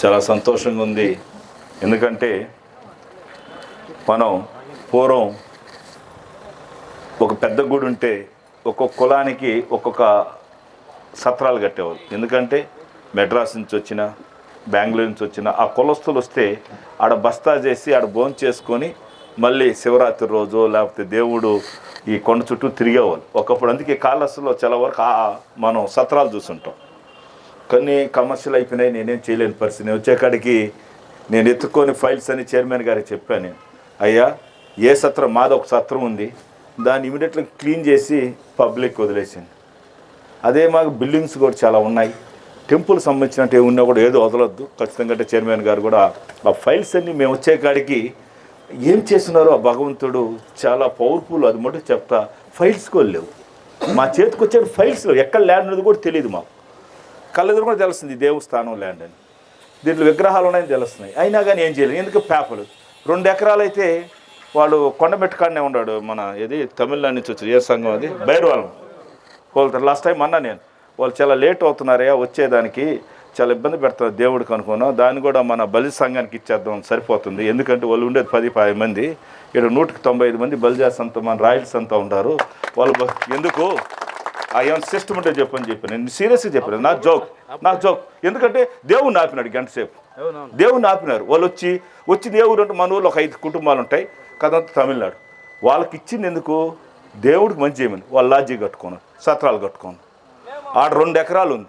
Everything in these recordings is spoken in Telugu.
చాలా సంతోషంగా ఉంది. ఎందుకంటే మనం పూర్వం ఒక పెద్ద గుడి ఉంటే ఒక్కొక్క కులానికి ఒక్కొక్క సత్రాలు కట్టేవాళ్ళు. ఎందుకంటే మెడ్రాస్ నుంచి వచ్చిన బెంగళూరు నుంచి వచ్చిన ఆ కులస్తులు వస్తే ఆడ బస్తా చేసి ఆడ భోజనం చేసుకొని మళ్ళీ శివరాత్రి రోజు లేకపోతే దేవుడు ఈ కొండ చుట్టూ తిరిగేవాళ్ళు. ఒకప్పుడు అందుకే కాళహస్తిలో చాలా వరకు మనం సత్రాలు చూసుంటాం కొన్ని కమర్షియల్ అయిపోయినాయి నేనేం చేయలేని పరిస్థితి. నేను వచ్చేకాడికి నేను ఎత్తుకొని ఫైల్స్ అని చైర్మన్ గారికి చెప్పాను నేను. అయ్యా ఏ సత్రం? మాది ఒక సత్రం ఉంది. దాన్ని ఇమీడియట్గా క్లీన్ చేసి పబ్లిక్ వదిలేసింది. అదే మాకు బిల్డింగ్స్ కూడా చాలా ఉన్నాయి. టెంపుల్ సంబంధించినట్టు ఏ ఉన్నా కూడా ఏదో వదలొద్దు. ఖచ్చితంగా అంటే చైర్మన్ గారు కూడా ఆ ఫైల్స్ అన్నీ మేము వచ్చే కాడికి ఏం చేస్తున్నారో ఆ భగవంతుడు చాలా పవర్ఫుల్ అది మటు చెప్తా ఫైల్స్ కూడా లేవు. మా చేతికి వచ్చే ఫైల్స్ ఎక్కడ ల్యాండ్ ఉన్నది కూడా తెలియదు మాకు. కళ్ళెదురు కూడా తెలుస్తుంది దేవస్థానం ల్యాండ్ అని. దీంట్లో విగ్రహాలు ఉన్నాయని తెలుస్తున్నాయి అయినా కానీ ఏం చేయలేదు ఎందుకు పేపర్లు రెండు ఎకరాలు అయితే వాడు కొండబెట్టకాడనే ఉన్నాడు మన ఇది తమిళనాడు నుంచి వచ్చి ఏ సంఘం అది? బైరవాలం. కోలుతారు లాస్ట్ టైం అన్నా నేను. వాళ్ళు చాలా లేట్ అవుతున్నారయ్యా వచ్చేదానికి చాలా ఇబ్బంది పెడతారు దేవుడికి అనుకున్నాం. దాన్ని కూడా మన బలి సంఘానికి ఇచ్చేద్దాం సరిపోతుంది. ఎందుకంటే వాళ్ళు ఉండేది పది పది మంది. ఇక్కడ నూటికి తొంభై ఐదు మంది బలిజా సంత మన రాయల్స్ అంతా ఉంటారు. వాళ్ళు ఎందుకు? ఏమైనా సిస్టమ్ ఉంటే చెప్పని చెప్పాను నేను సీరియస్గా చెప్పాను నా జోక్ నా జోక్ ఎందుకంటే దేవుడు ఆపినాడు గంట సేపు ఆపినారు. వాళ్ళు వచ్చి వచ్చి దేవుడు అంటే మన ఊళ్ళో ఒక ఐదు కుటుంబాలు ఉంటాయి. కదంతా తమిళనాడు. వాళ్ళకి ఇచ్చింది ఎందుకు? దేవుడికి మంచి చేయమని. వాళ్ళు లాడ్జీ కట్టుకున్నారు సత్రాలు కట్టుకున్నారు ఆడ రెండు ఎకరాలు ఉంది.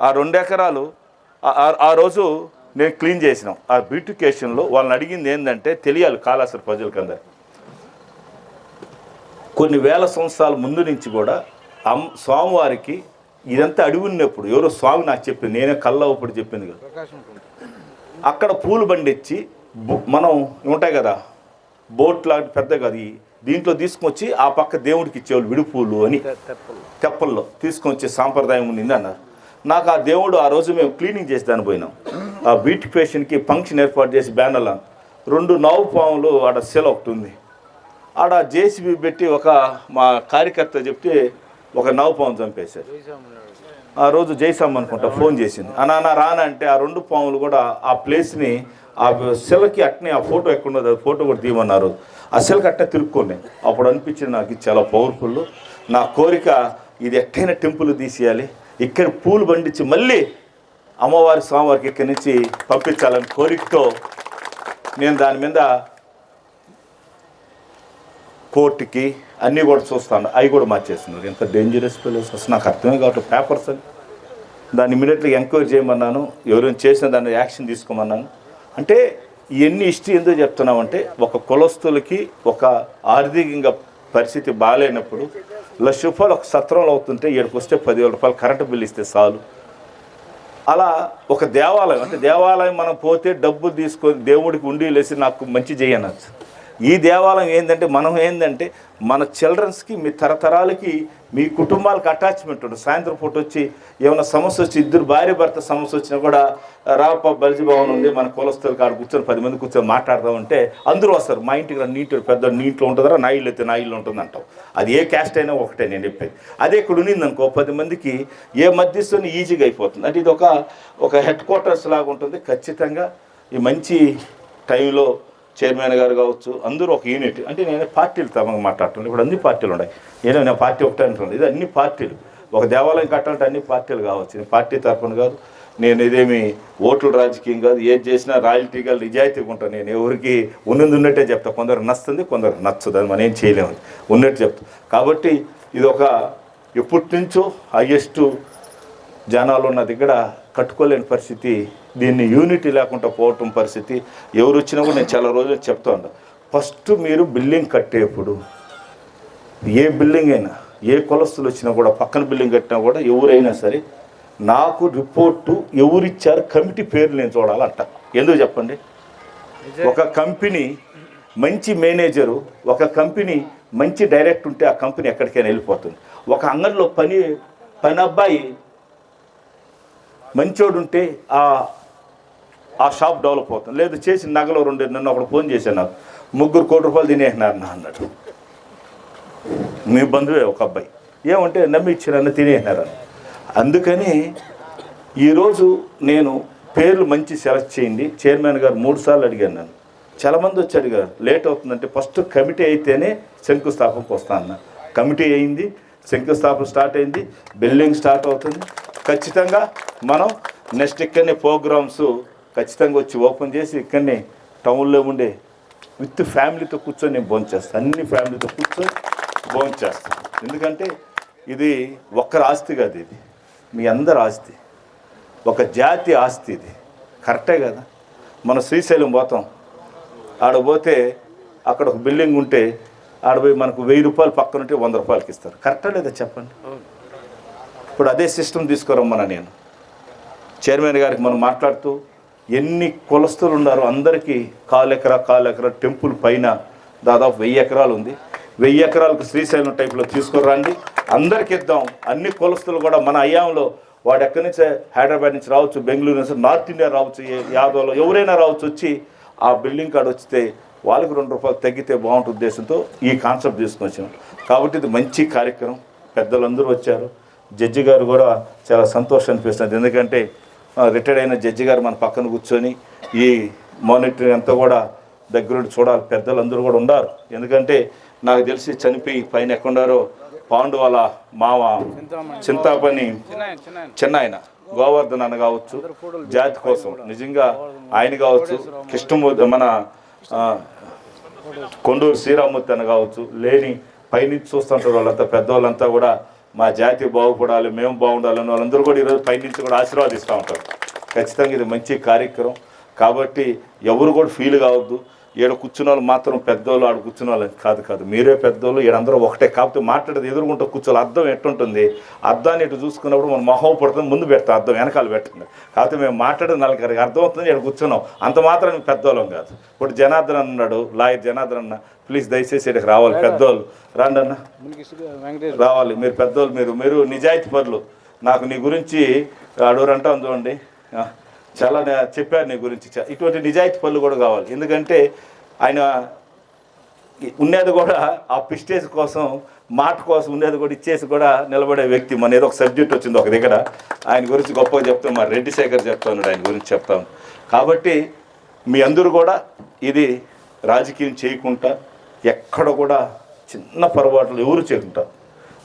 ఆ రెండు ఎకరాలు ఆ- రోజు నేను క్లీన్ చేసినాం. ఆ బ్యూటిఫికేషన్లో వాళ్ళని అడిగింది ఏంటంటే తెలియాలి కాళాసరి ప్రజలకి అందరు కొన్ని వేల సంవత్సరాల ముందు నుంచి కూడా అమ్ స్వామివారికి ఇదంతా అడిగి ఉన్నప్పుడు ఎవరో స్వామి నాకు చెప్పింది నేనే కళ్ళప్పుడు చెప్పింది కదా. అక్కడ పూలు బండిచ్చి మనం ఉంటాయి కదా బోట్ లాంటి పెద్ద కదా దీంట్లో తీసుకొచ్చి ఆ పక్క దేవుడికి ఇచ్చేవాళ్ళు విడిపూలు అని. తెప్పల్లో తీసుకొచ్చే సాంప్రదాయం ఉంది అన్నారు. నాకు ఆ దేవుడు ఆ రోజు మేము క్లీనింగ్ చేసి దాన్ని పోయినాం. ఆ బ్యూటిఫికేషన్కి ఫంక్షన్ ఏర్పాటు చేసి బ్యానర్లను రెండు నావు పాములు ఆడ సెల ఒకటి ఉంది. ఆడ జేసీబీ పెట్టి ఒక మా కార్యకర్త చెప్తే ఒక నవ్వు పాము చంపేశారు. ఆ రోజు జైసామ్ అనుకుంటా ఫోన్ చేసింది. అన్నా రానంటే ఆ రెండు పాములు కూడా ఆ ప్లేస్ని ఆ సెలకి అట్నే ఆ ఫోటో ఎక్కడున్నది ఆ ఫోటో కూడా తీయమన్నారు. ఆ సెలకి అట్టే తిరుక్కోండి. అప్పుడు అనిపించింది నాకు ఇది చాలా పవర్ఫుల్ నా కోరిక ఇది ఎక్కడైనా టెంపుల్ తీసేయాలి. ఇక్కడ పూలు బండించి మళ్ళీ అమ్మవారి స్వామివారికి ఇక్కడి నుంచి పంపించాలని కోరికతో నేను దాని మీద కోర్టుకి అన్నీ కూడా చూస్తాను. అవి కూడా మార్చేస్తున్నారు. ఎంత డేంజరస్ ప్లేస్ అసలు. నాకు అర్థమే కాబట్టి పేపర్స్ అని. దాన్ని ఇమీడియట్లీ ఎంక్వైరీ చేయమన్నాను. ఎవరైనా చేసిన దాన్ని యాక్షన్ తీసుకోమన్నాను. అంటే ఇవన్నీ హిస్టరీ ఎందుకు చెప్తున్నామంటే ఒక కులస్తులకి ఒక ఆర్థికంగా పరిస్థితి బాగాలేనప్పుడు లక్ష రూపాయలు ఒక సత్రంలో అవుతుంటే ఏడుకు వస్తే పదివేల రూపాయలు కరెంటు బిల్ ఇస్తే చాలు. అలా ఒక దేవాలయం అంటే దేవాలయం మనం పోతే డబ్బులు తీసుకొని దేవుడికి ఉండి లేసి నాకు మంచి చేయనచ్చు ఈ దేవాలయం ఏంటంటే మనం ఏంటంటే మన చిల్డ్రన్స్కి మీ తరతరాలకి మీ కుటుంబాలకు అటాచ్మెంట్ ఉంటుంది. సాయంత్రం పూట వచ్చి ఏమైనా సమస్య వచ్చి ఇద్దరు భార్య భర్త సమస్య వచ్చినా కూడా రాప బలిజీ భవన్ ఉంది మన కులస్తులు కాడ కూర్చొని పది మంది కూర్చొని మాట్లాడదామంటే అందరూ వస్తారు. మా ఇంటికి రా నీటి పెద్ద నీటిలో ఉంటుందా నా ఇల్లు అయితే నా ఇల్లు ఉంటుంది అంటాం. అది ఏ క్యాస్ట్ అయినా ఒకటే నేను చెప్పేది. అదే ఇక్కడ ఉన్నింది అనుకో పది మందికి ఏ మధ్యస్థుని ఈజీగా అయిపోతుంది. అంటే ఇది ఒక ఒక హెడ్ క్వార్టర్స్ లాగా ఉంటుంది. ఖచ్చితంగా ఈ మంచి టైంలో చైర్మన్ గారు కావచ్చు అందరూ ఒక యూనిట్ అంటే నేను పార్టీలు తమకు మాట్లాడుతున్నాను ఇప్పుడు అన్ని పార్టీలు ఉన్నాయి. నేను నేను పార్టీ ఒకటే అంటున్నాను. ఇది అన్ని పార్టీలు. ఒక దేవాలయం కట్టాలంటే అన్ని పార్టీలు కావచ్చు. నేను పార్టీ తరఫున కాదు. నేను ఇదేమి ఓట్లు రాజకీయం కాదు. ఏది చేసినా రాయల్టీగా నిజాయితీగా ఉంటాను నేను ఎవరికి ఉన్నది ఉన్నట్టే చెప్తా. కొందరు నచ్చుతుంది కొందరు నచ్చదు. అది మనం ఏం చేయలేము. ఉన్నట్టు చెప్తా. కాబట్టి ఇది ఒక ఎప్పటి నుంచో హయ్యెస్ట్ జనాలు ఉన్న దగ్గర కట్టుకోలేని పరిస్థితి దీన్ని యూనిటీ లేకుండా పోవటం పరిస్థితి ఎవరు వచ్చినా కూడా నేను చాలా రోజులు చెప్తా ఉంటా ఫస్ట్ మీరు బిల్డింగ్ కట్టేప్పుడు ఏ బిల్డింగ్ అయినా ఏ కులస్తులు వచ్చినా కూడా పక్కన బిల్డింగ్ కట్టినా కూడా ఎవరైనా సరే నాకు రిపోర్టు ఎవరిచ్చారు కమిటీ పేర్లు నేను చూడాలంట. ఎందుకు చెప్పండి? ఒక కంపెనీ మంచి మేనేజరు ఒక కంపెనీ మంచి డైరెక్ట్ ఉంటే ఆ కంపెనీ ఎక్కడికైనా వెళ్ళిపోతుంది. ఒక అంగడిలో పని పని అబ్బాయి మంచోడు ఉంటే ఆ ఆ షాప్ డెవలప్ అవుతుంది. లేదు చేసి నగలు రెండు నన్ను ఒకడు ఫోన్ చేశాను ముగ్గురు కోటి రూపాయలు తినేసినారు నా అన్నాడు మీ బంధువే ఒక అబ్బాయి. ఏమంటే నమ్మి ఇచ్చినన్ను తినేసినారు అందుకని ఈరోజు నేను పేర్లు మంచి సెలెక్ట్ చేయండి. చైర్మన్ గారు మూడు సార్లు అడిగాను నన్ను. చాలామంది వచ్చి అడిగారు లేట్ అవుతుందంటే ఫస్ట్ కమిటీ అయితేనే శంకుస్థాపనకు వస్తా అన్న. కమిటీ అయింది శంకుస్థాపన స్టార్ట్ అయింది బిల్డింగ్ స్టార్ట్ అవుతుంది. ఖచ్చితంగా మనం నెక్స్ట్ ఇక్కడనే ప్రోగ్రామ్స్ ఖచ్చితంగా వచ్చి ఓపెన్ చేసి ఇక్కడనే టౌన్లో ఉండే విత్ ఫ్యామిలీతో కూర్చొని నేను భోంచేస్తాను అన్ని ఫ్యామిలీతో కూర్చొని భోంచేస్తాను ఎందుకంటే ఇది ఒక్కరి ఆస్తి కాదు ఇది. మీ అందరి ఆస్తి. ఒక జాతి ఆస్తి ఇది. కరెక్టే కదా? మనం శ్రీశైలం పోతాం. ఆడ పోతే అక్కడ ఒక బిల్డింగ్ ఉంటే ఆడపోయి మనకు వెయ్యి రూపాయలు పక్కనుంటే వంద రూపాయలకి ఇస్తారు. కరెక్టా లేదా చెప్పండి? ఇప్పుడు అదే సిస్టమ్ తీసుకురమ్మన్నా నేను. చైర్మన్ గారికి మనం మాట్లాడుతూ ఎన్ని కులస్తులు ఉన్నారో అందరికీ కాలు కాలెకరా కాలు టెంపుల్ పైన దాదాపు వెయ్యి ఎకరాలు ఉంది. వెయ్యి ఎకరాలకు శ్రీశైలం టైప్లో తీసుకురండి అందరికి ఇద్దాం. అన్ని కులస్తులు కూడా మన అయ్యాంలో వాడు ఎక్కడి నుంచి హైదరాబాద్ నుంచి రావచ్చు బెంగళూరు నుంచి నార్త్ ఇండియా రావచ్చు ఏ- యాదవ్లో ఎవరైనా రావచ్చు వచ్చి ఆ బిల్డింగ్ కాడ వచ్చితే వాళ్ళకి రెండు రూపాయలు తగ్గితే బాగుంటుంది ఉద్దేశంతో ఈ కాన్సెప్ట్ తీసుకుని వచ్చాం కాబట్టి ఇది మంచి కార్యక్రమం. పెద్దలందరూ వచ్చారు. జడ్జి గారు కూడా చాలా సంతోషం అనిపిస్తుంది. ఎందుకంటే రిటైర్డ్ అయిన జడ్జి గారు మన పక్కన కూర్చొని ఈ మానిటరింగ్ అంతా కూడా దగ్గరుండి చూడాలి. పెద్దలందరూ కూడా ఉన్నారు. ఎందుకంటే నాకు తెలిసి చనిపోయి పైన ఎక్కడున్నారో పాండు వాళ్ళ మామ చింతాపని చిన్న ఆయన గోవర్ధన్ అన్న కావచ్చు జాతి కోసం. నిజంగా ఆయన కావచ్చు కృష్ణమూర్తి మన కొండూరు శ్రీరామూర్తి కావచ్చు లేని పైనుంచి చూస్తుంటారు వాళ్ళంతా పెద్దవాళ్ళంతా కూడా మా జాతి బాగుపడాలి మేము బాగుండాలని వాళ్ళందరూ కూడా ఈరోజు పైనుంచి కూడా ఆశీర్వాదిస్తూ ఉంటారు. ఖచ్చితంగా ఇది మంచి కార్యక్రమం. కాబట్టి ఎవరు కూడా ఫీల్ కావద్దు. ఈడ కూర్చున్న వాళ్ళు మాత్రం పెద్దోళ్ళు ఆడ కూర్చున్న వాళ్ళు కాదు కాదు. మీరే పెద్దోళ్ళు ఈడందరూ ఒకటే. కాకపోతే మాట్లాడేది ఎదురుకుంటూ కూర్చోవాలి. అర్థం ఎట్టుంటుంది? అర్థాన్ని ఇటు చూసుకున్నప్పుడు మనం మొహం పడుతుంది ముందు పెడతాం అర్థం వెనకాల పెట్టండి కాకపోతే మేము మాట్లాడేది నలుగురికి అర్థం అవుతుంది ఇక్కడ కూర్చున్నాం. అంత మాత్రం పెద్దోళ్ళం కాదు. ఇప్పుడు జనార్దన్ అన్నాడు లాయర్ జనార్దన్ అన్న ప్లీజ్ దయచేసి ఇక్కడికి రావాలి పెద్దోళ్ళు. రండి అన్న. రావాలి. మీరు పెద్దోళ్ళు మీరు మీరు నిజాయితీ పరులు. నాకు నీ గురించి అడూరు అంటాం చూడండి చాలా చెప్పారు నీ గురించి. ఇటువంటి నిజాయితీ పనులు కూడా కావాలి. ఎందుకంటే ఆయన ఉన్నది కూడా ఆ పిస్టేజ్ కోసం మాట కోసం ఉండేది కూడా ఇచ్చేసి కూడా నిలబడే వ్యక్తి. మన ఏదో ఒక సబ్జెక్ట్ వచ్చింది ఒక దగ్గర. ఆయన గురించి గొప్పగా చెప్తాం మరి రెడ్డి శేఖర్ చెప్తాను ఆయన గురించి చెప్తాను కాబట్టి మీ అందరూ కూడా ఇది రాజకీయం చేయకుండా ఎక్కడ కూడా చిన్న పొరపాట్లు ఎవరు చేయకుంటారు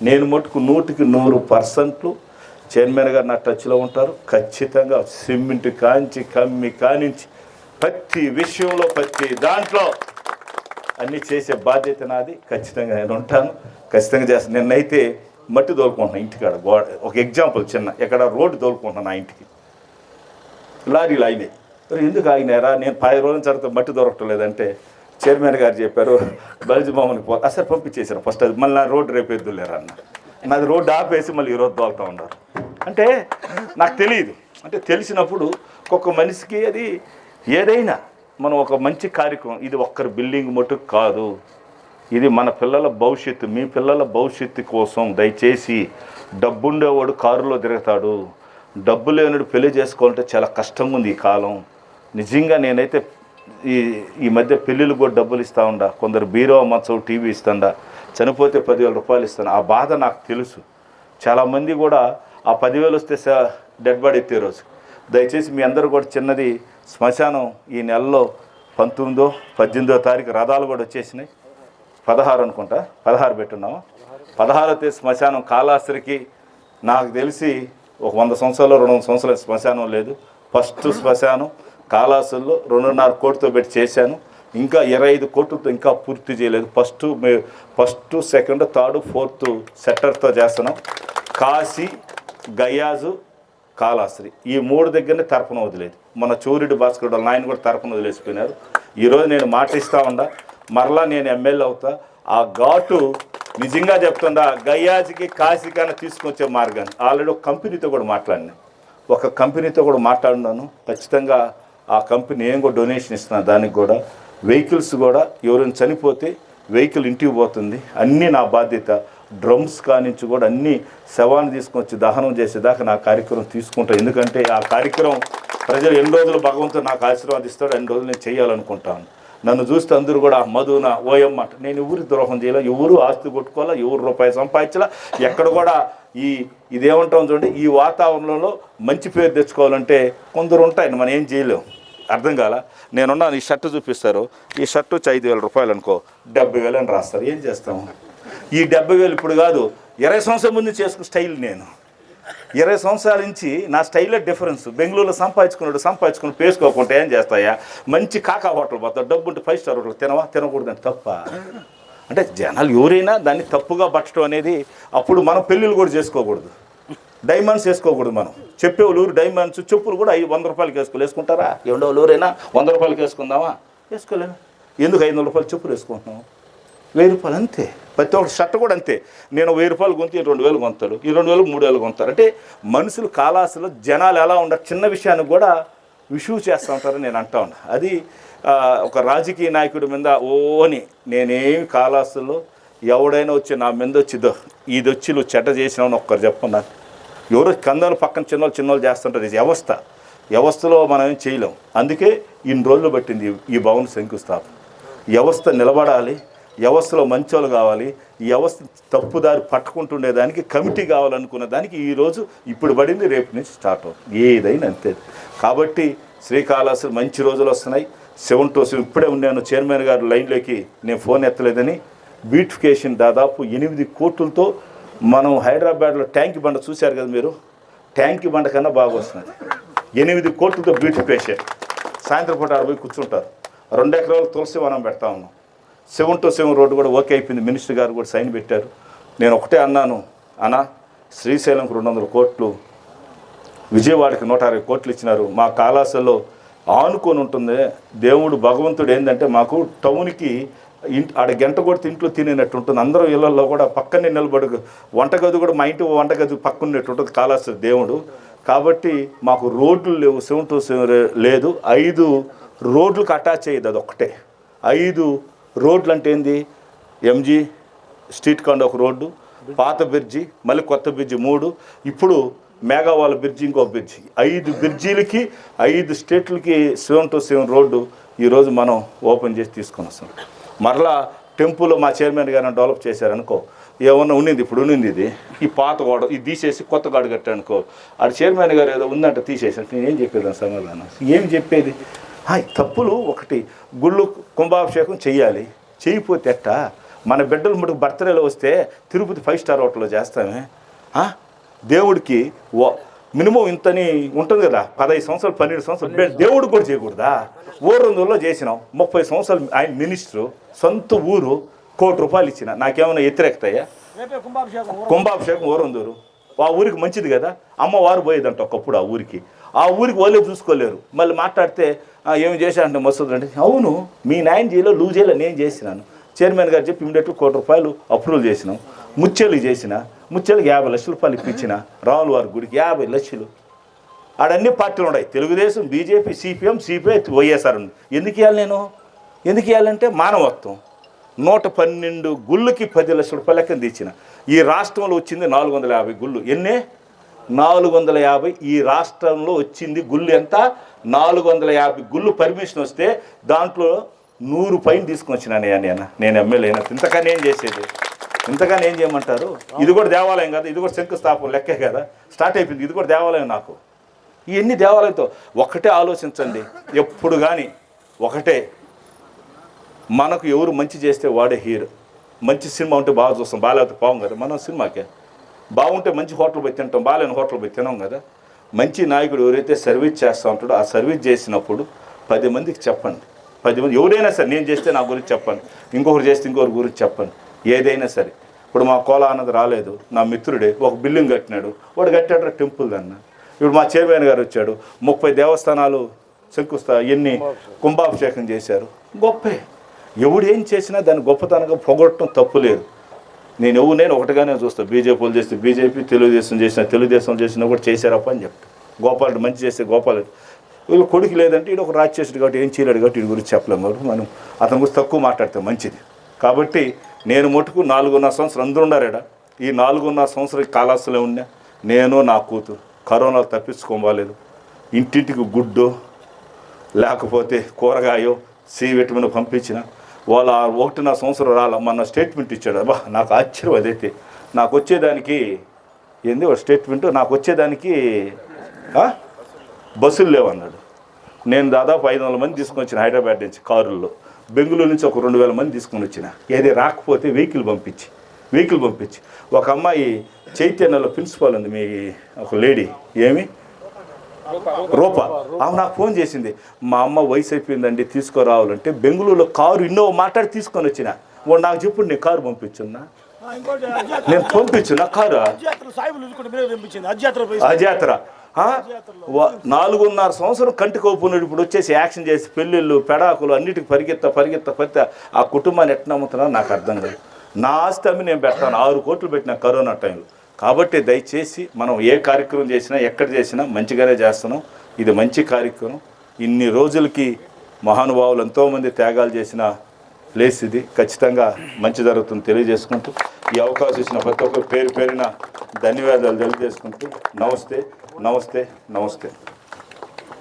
నేను మటుకు నూటికి నూరు పర్సెంట్లు చైర్మన్ గారు నా టచ్లో ఉంటారు. ఖచ్చితంగా సిమెంట్ కాంచి కమ్మి కానించి ప్రతి విషయంలో ప్రతి దాంట్లో అన్నీ చేసే బాధ్యత నాది. ఖచ్చితంగా నేను ఉంటాను. ఖచ్చితంగా చేస్తాను నిన్నైతే మట్టి తోలుకుంటున్నాను ఇంటికాడ. గోడ ఒక ఎగ్జాంపుల్ చిన్న. ఎక్కడ రోడ్డు తోలుకుంటున్నాను నా ఇంటికి. లారీలు అయినాయి ఎందుకు ఆగినారా నేను పది రోజుల తర్వాత మట్టి దొరకటం లేదంటే చైర్మన్ గారు చెప్పారు బలిజీ బొమ్మని పో అసలు పంపించేశారు ఫస్ట్. అది మళ్ళీ నా రోడ్డు రేపు ఎద్దులేరా అన్న. నాది రోడ్డు ఆపేసి మళ్ళీ ఈరోజు తోలుతూ ఉన్నారు. అంటే నాకు తెలియదు. అంటే తెలిసినప్పుడు ఒక్కొక్క మనిషికి అది ఏదైనా మనం ఒక మంచి కార్యక్రమం ఇది ఒక్కరి బిల్డింగ్ మటుకు కాదు. ఇది మన పిల్లల భవిష్యత్తు మీ పిల్లల భవిష్యత్తు కోసం దయచేసి డబ్బుండేవాడు కారులో తిరుగుతాడు. డబ్బు లేనివాడు పెళ్ళి చేసుకోవాలంటే చాలా కష్టంగా ఉంది ఈ కాలం. నిజంగా నేనైతే ఈ ఈ మధ్య పెళ్ళిళ్ళు కూడా డబ్బులు ఇస్తా ఉండా. కొందరు బీరో మంచం టీవీ ఇస్తాండా చనిపోతే పదివేల రూపాయలు ఇస్తాను. ఆ బాధ నాకు తెలుసు. చాలామంది కూడా ఆ పదివేలు వస్తే డెడ్ బాడీ ఎత్తే రోజు. దయచేసి మీ అందరూ కూడా చిన్నది శ్మశానం ఈ నెలలో పంతొమ్మిదో పద్దెనిమిదో తారీఖు రథాలు కూడా వచ్చేసినాయి. పదహారు అనుకుంటా పదహారు పెట్టున్నాము. పదహారో తేదీ శ్మశానం కాళాస్త్రికి నాకు తెలిసి ఒక వంద సంవత్సరాలు రెండు వందల సంవత్సరాల శ్మశానం లేదు. ఫస్ట్ శ్మశానం కాళాసుల్లో రెండున్నర కోటితో పెట్టి చేశాను. ఇంకా ఇరవై ఐదు కోట్లతో ఇంకా పూర్తి చేయలేదు. First May first second third fourth సెట్టర్తో చేస్తున్నాం. కాశీ గయాజు కాళాశ్రీ. ఈ మూడు దగ్గరనే తర్పణ వదిలేదు. మన చూరుడు భాస్కర్ వాళ్ళ నాయన కూడా తర్పణ వదిలేసిపోయినారు. ఈరోజు నేను మాటిస్తూ ఉండా మరలా నేను ఎమ్మెల్యే అవుతా. ఆ ఘాటు నిజంగా చెప్తుందా గయాజ్కి కాశీకైనా తీసుకొచ్చే మార్గాన్ని. ఆల్రెడీ ఒక కంపెనీతో కూడా మాట్లాడినా. ఒక కంపెనీతో కూడా మాట్లాడినాను. ఖచ్చితంగా ఆ కంపెనీ ఏం కూడా డొనేషన్ ఇస్తున్నా దానికి కూడా. వెహికల్స్ కూడా ఎవరైనా చనిపోతే వెహికల్ ఇంటికి పోతుంది. అన్నీ నా బాధ్యత. డ్రమ్స్ కానించి కూడా అన్ని శవాన్ని తీసుకొచ్చి దహనం చేసేదాకా నా కార్యక్రమం తీసుకుంటాను ఎందుకంటే ఆ కార్యక్రమం ప్రజలు ఎన్ని రోజులు భగవంతుడు నాకు ఆశీర్వాదిస్తాడు అన్ని రోజులు నేను చేయాలనుకుంటాను. నన్ను చూస్తే అందరూ కూడా మధున ఓయమ్మ నేను ఎవరు ద్రోహం చేయాలి? ఎవరు ఆస్తి కొట్టుకోవాలా? ఎవరు రూపాయి సంపాదించాలా? ఎక్కడ కూడా ఈ ఇదేమంటాం చూడండి ఈ వాతావరణంలో మంచి పేరు తెచ్చుకోవాలంటే కొందరు ఉంటాయి మనం ఏం చేయలేం. అర్థం కాల? నేనున్నాను ఈ షర్ట్ చూపిస్తారు. ఈ షర్టు వచ్చి ఐదు వేల రూపాయలు అనుకో డెబ్బై వేలు అని రాస్తారు. ఏం చేస్తాము? ఈ డెబ్బై వేలు ఇప్పుడు కాదు ఇరవై సంవత్సరం ముందు చేసుకున్న స్టైల్ నేను. ఇరవై సంవత్సరాల నుంచి నా స్టైలే డిఫరెన్స్ బెంగళూరులో సంపాదించుకున్నాడు సంపాదించుకుని పేసుకోకుండా ఏం చేస్తాయా? మంచి కాకా హోటల్ పోతావు డబ్బు ఉంటే ఫైవ్ స్టార్ హోటల్ తినవా? తినకూడదని తప్ప. అంటే జనాలు ఎవరైనా దాన్ని తప్పుగా పట్టడం అనేది అప్పుడు మనం పెళ్ళిళ్ళు కూడా చేసుకోకూడదు. డైమండ్స్ వేసుకోకూడదు మనం. చెప్పేవాళ్ళు ఊరు డైమండ్స్ చెప్పులు కూడా ఐదు వంద రూపాయలకి వేసుకోవాలి వేసుకుంటారా? ఎవడో ఊరైనా వంద రూపాయలకి వేసుకుందామా? వేసుకోలేము ఎందుకు ఐదు వందల రూపాయలు చెప్పులు వేసుకుంటున్నాం వెయ్యి రూపాయలు అంతే. ప్రతి ఒక్క షర్ట్ కూడా అంతే. నేను వెయ్యి రూపాయలు కొంత ఈ రెండు వేలు కొంతాడు ఈ రెండు వేలు మూడు వేలు కొంటారు అంటే మనుషులు కాలాసులో జనాలు ఎలా ఉండరు చిన్న విషయానికి కూడా విషూ చేస్తూ ఉంటారని నేను అంటా ఉన్నా. అది ఒక రాజకీయ నాయకుడి మీద ఓని నేనేమి కాలాసుల్లో ఎవడైనా వచ్చి నా మీద వచ్చిదో ఇది వచ్చి నువ్వు చెడ్డ చేసినావు ఒక్కరు చెప్పన్నా ఎవరో కందలు పక్కన చిన్నోళ్ళు చిన్నోళ్ళు చేస్తుంటారు. ఇది వ్యవస్థ. వ్యవస్థలో మనం ఏం చేయలేం. అందుకే ఇన్ని రోజులు పట్టింది ఈ- ఈ భవన శంకుస్థాపన. వ్యవస్థ నిలబడాలి. వ్యవస్థలో మంచోళ్ళు కావాలి ఈ వ్యవస్థ తప్పుదారి పట్టుకుంటుండేదానికి కమిటీ కావాలనుకున్న దానికి ఈరోజు ఇప్పుడు పడింది రేపు నుంచి స్టార్ట్ అవుతుంది. ఏదైనా అంతే. కాబట్టి శ్రీకాళహస్తి మంచి రోజులు వస్తున్నాయి. సెవెన్ టు సెవెన్ ఇప్పుడే ఉన్నాను. చైర్మన్ గారు లైన్లోకి నేను ఫోన్ ఎత్తలేదని. బ్యూటిఫికేషన్ దాదాపు ఎనిమిది కోట్లతో మనం హైదరాబాద్లో ట్యాంక్ బండ చూశారు కదా మీరు? ట్యాంక్ బండ కన్నా బాగా వస్తుంది. ఎనిమిది కోట్లతో బ్యూటిఫికేషన్. సాయంత్రం పూట ఆడ పోయి కూర్చుంటారు. రెండు ఎకరాలు తులసి వనం పెడతా ఉన్నాం. సెవెన్ టు సెవెన్ రోడ్డు కూడా ఓకే అయిపోయింది. మినిస్టర్ గారు కూడా సైన్ పెట్టారు. నేను ఒకటే అన్నాను అనా శ్రీశైలంకు రెండు వందల కోట్లు విజయవాడకి నూట అరవై కోట్లు ఇచ్చినారు. మా కాళాసలో ఆనుకొని ఉంటుంది. దేవుడు భగవంతుడు ఏంటంటే మాకు టౌన్కి ఇంటి ఆడ గంట కొడితే ఇంట్లో తినేనట్టు ఉంటుంది. అందరూ ఇళ్ళల్లో కూడా పక్కనే నిలబడు వంటగది కూడా మా ఇంటి వంటగది పక్కనట్టు ఉంటుంది కాళాస్త్రి దేవుడు. కాబట్టి మాకు రోడ్లు లేవు సెవెన్ టు సెవెన్ లేదు. ఐదు రోడ్లకు అటాచ్ అయ్యేది అది ఒకటే ఐదు రోడ్లు అంటే ఏంది ఎంజీ స్ట్రీట్ కాండ్ ఒక రోడ్డు పాత బ్రిడ్జి మళ్ళీ కొత్త బ్రిడ్జి మూడు ఇప్పుడు మేఘావాల బ్రిడ్జి ఇంకో బ్రిడ్జి. ఐదు బ్రిడ్జీలకి ఐదు స్టేట్లకి సెవెన్ టు సెవెన్ రోడ్డు ఈరోజు మనం ఓపెన్ చేసి తీసుకొని వస్తాం మరలా టెంపుల్ మా చైర్మన్ గారిని డెవలప్ చేశారనుకో ఏమన్నా ఉన్నింది? ఇప్పుడు ఉన్నింది ఇది. ఈ పాత గోడ ఇది తీసేసి కొత్త గోడ కట్టానుకో ఆడ చైర్మన్ గారు ఏదో ఉందంటే తీసేసాను నేను ఏం చెప్పేదాన్ని సమాధానం? ఏం చెప్పేది? తప్పులు ఒకటి. గుళ్ళు కుంభాభిషేకం చెయ్యాలి. చేయకపోతే ఎట్టా మన బిడ్డలు మటుకు బర్త్డేలో వస్తే తిరుపతి ఫైవ్ స్టార్ హోటల్లో చేస్తామే? దేవుడికి ఓ- మినిమం ఇంతని ఉంటుంది కదా పదహైదు సంవత్సరాలు పన్నెండు సంవత్సరాలు దేవుడికి కూడా చేయకూడదా? ఊరందులో చేసినాం. ముప్పై సంవత్సరాలు ఆయన మినిస్టరు సొంత ఊరు కోటి రూపాయలు ఇచ్చిన. నాకేమైనా వ్యతిరేకతయ్యా ఊరు. కుంభాభిషేకం ఊరందూరు ఆ ఊరికి మంచిది కదా? అమ్మవారు పోయేదంట ఒకప్పుడు ఆ ఊరికి. ఆ ఊరికి వాళ్ళే చూసుకోలేరు. మళ్ళీ మాట్లాడితే ఏమి చేశారంటే మసూద్ అంటే అవును మీ నాయన జీలో లూజ్ చేయలే నేను చేసినాను. చైర్మన్ గారు చెప్పి ఇమీడియట్గా కోటి రూపాయలు అప్రూవల్ చేసినాం. ముచ్చెలు చేసిన ముచ్చెలకు యాభై లక్షల రూపాయలు ఇప్పించిన రావుల వారి గుడికి యాభై లక్షలు. ఆడన్ని పార్టీలు ఉన్నాయి. Telugudesam BJP CPM CPI YSR ఉంది. ఎందుకు ఇవ్వాలి నేను? ఎందుకు ఇవ్వాలంటే మానవత్వం. నూట పన్నెండు గుళ్ళకి పది లక్షల రూపాయల లెక్కన తెచ్చిన ఈ రాష్ట్రంలో వచ్చింది నాలుగు వందల యాభై గుళ్ళు. ఎన్నే? నాలుగు వందల యాభై ఈ రాష్ట్రంలో వచ్చింది గుళ్ళు ఎంత? నాలుగు వందల యాభై గుళ్ళు పర్మిషన్ వస్తే దాంట్లో నూరు పైన తీసుకొని వచ్చినాను నేను నేను ఎమ్మెల్యే అయినా. ఇంతకన్నా ఏం చేసేది? ఇంతకన్నా ఏం చేయమంటారు? ఇది కూడా దేవాలయం కదా ఇది కూడా శంకుస్థాపన లెక్కే కదా. స్టార్ట్ అయిపోయింది. ఇది కూడా దేవాలయం నాకు. ఇవన్నీ దేవాలయంతో ఒకటే ఆలోచించండి. ఎప్పుడు కానీ ఒకటే. మనకు ఎవరు మంచి చేస్తే వాడే హీరో. మంచి సినిమా ఉంటే బాగా చూస్తాం. బాగాలేకపోతే పావం కదా. మనం సినిమాకే. బాగుంటే మంచి హోటల్ పోయి తింటాం బాగాలేని హోటల్ పోయి తినాం కదా. మంచి నాయకుడు ఎవరైతే సర్వీస్ చేస్తూ ఉంటాడో ఆ సర్వీస్ చేసినప్పుడు పది మందికి చెప్పండి. పది మంది ఎవరైనా సరే నేను చేస్తే నా గురించి చెప్పండి. ఇంకొకరు చేస్తే ఇంకొకరి గురించి చెప్పండి. ఏదైనా సరే. ఇప్పుడు మా కోలా అన్నది రాలేదు నా మిత్రుడే ఒక బిల్డింగ్ కట్టినాడు. వాడు కట్టాడు టెంపుల్ అన్న. ఇప్పుడు మా చైర్మన్ గారు వచ్చాడు ముప్పై దేవస్థానాలు శంకుస్థా ఎన్ని కుంభాభిషేకం చేశారు. గొప్పే. ఎవడు ఏం చేసినా దాన్ని గొప్పతనంగా పొగొట్టడం తప్పు లేదు. నేను ఎవరు నేను ఒకటిగానే చూస్తాను బీజేపీలు చేస్తే బీజేపీ తెలుగుదేశం చేసిన తెలుగుదేశం చేసినా కూడా చేశారప్ప అని చెప్తా. గోపాల్ మంచి చేస్తే గోపాల్ వీళ్ళు కొడుకు లేదంటే ఈడు ఒక రాజశేషుడు కాబట్టి ఏం చేయలేడు కాబట్టి వీడి గురించి చెప్పలేము కాబట్టి మనం అతని గురించి తక్కువ మాట్లాడితే మంచిది. కాబట్టి నేను మటుకు నాలుగున్నర సంవత్సరం అందరూ ఉన్నారాడ ఈ నాలుగున్నర సంవత్సరం కాలాస్తులే ఉన్నా. నేను నా కూతురు కరోనా తప్పించుకోవాలేదు. ఇంటింటికి గుడ్డో లేకపోతే కూరగాయో సి విటమిన్ పంపించిన వాళ్ళ ఒకటిన్నర సంవత్సరం రాల మన స్టేట్మెంట్ ఇచ్చాడు. అబ్బా నాకు ఆశ్చర్యం అదైతే. నాకు వచ్చేదానికి ఏంది ఒక స్టేట్మెంట్ నాకు వచ్చేదానికి బస్సులు లేవన్నాడు. నేను దాదాపు ఐదు వందల మంది తీసుకొని వచ్చిన హైదరాబాద్ నుంచి కారుల్లో. బెంగళూరు నుంచి ఒక రెండు వేల మంది తీసుకొని వచ్చిన. ఏది రాకపోతే వెహికల్ పంపించి వెహికల్ పంపించి. ఒక అమ్మాయి చైతన్యలో ప్రిన్సిపాల్ ఉంది మీ ఒక లేడీ. ఏమి? రూప. ఆమె నాకు ఫోన్ చేసింది. మా అమ్మ వయసు అయిపోయిందండి తీసుకురావాలంటే బెంగళూరులో కారు ఇన్నోవా మాట్లాడి తీసుకొని వచ్చిన. వాడు నాకు చెప్పు నేను కారు పంపించున్నా. నేను పంపించున్నా కారు? అధ్యాత్ర సాయిబులు చూసుకుంటే మీరే పంపించింది. అధ్యాత్ర పోయి ఆ? జాతర ఆ? వ- నాలుగున్నర సంవత్సరం కంటి కోపున్నాడు ఇప్పుడు వచ్చేసి యాక్షన్ చేసి పెళ్ళిళ్ళు పెడాకులు అన్నిటికి పరిగెత్త పరిగెత్త పరిగెత్త ఆ కుటుంబాన్ని ఎట్లా నమ్ముతున్నా నాకు అర్థం కాదు. నా ఆస్తి అమ్మి నేను పెడతాను. ఆరు కోట్లు పెట్టిన కరోనా టైంలో. కాబట్టి దయచేసి మనం ఏ కార్యక్రమం చేసినా ఎక్కడ చేసినా మంచిగానే చేస్తున్నాం. ఇది మంచి కార్యక్రమం. ఇన్ని రోజులకి మహానుభావులు ఎంతోమంది త్యాగాలు చేసిన ప్లేస్ ఇది. ఖచ్చితంగా మంచి జరుగుతుంది తెలియజేసుకుంటూ. ఈ అవకాశం ఇచ్చిన ప్రతి ఒక్కరు పేరు పేరిన ధన్యవాదాలు తెలియజేసుకుంటూ. నమస్తే నమస్తే నమస్తే.